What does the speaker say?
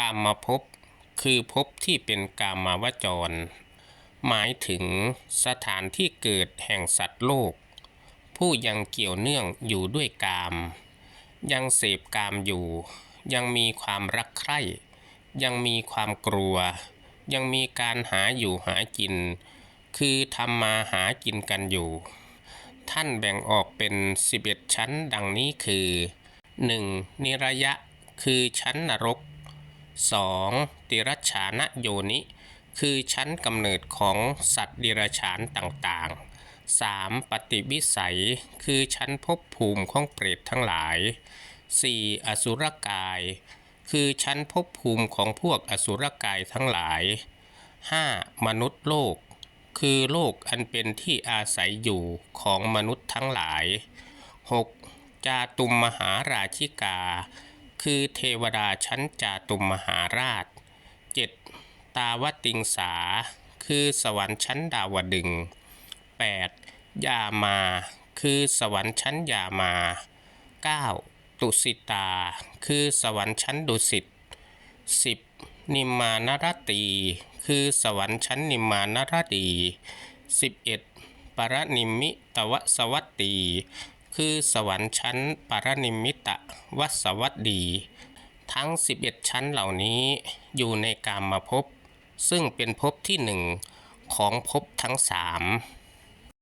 กามมาภพคือภพที่เป็นกามาวจร หมายถึงสถานที่เกิดแห่งสัตว์โลก ผู้ยังเกี่ยวเนื่องอยู่ด้วยกาม ยังเสพกามอยู่ ยังมีความรักใคร่ ยังมีความกลัว ยังมีการหาอยู่หากิน คือทำมาหากินกันอยู่ ท่านแบ่งออกเป็น 11 ชั้นดังนี้คือ 1. นิระยะคือชั้นนรก 2. ติรัชฉานะโยนิ คือชั้นกำเนิดของสัตว์ดิรัจฉานต่างๆ 3. ปฏิวิสัย คือชั้นภพภูมิของเปรตทั้งหลาย 4. อสุรกาย คือชั้นภพภูมิของพวกอสุรกายทั้งหลาย 5. มนุษย์โลก คือโลกอันเป็นที่อาศัยอยู่ของมนุษย์ทั้งหลาย 6. จาตุมมหาราชิกา คือเทวดาชั้นจาตุมมหาราช 7. ตาวติงสา คือสวรรค์ชั้นดาวดึง 8. ยามา คือสวรรค์ชั้นยามา 9. ตุสิตา คือสวรรค์ชั้นดุสิต 10. นิมมานรตี คือสวรรค์ชั้นนิมมานรดี 11. ปรนิมมิตวสวัตตี คือสวรรค์ชั้นปรนิมิตะวัสวัตดี ทั้ง 11 ชั้นเหล่านี้อยู่ในกามมาภพซึ่งเป็นภพที่หนึ่งของภพทั้งสาม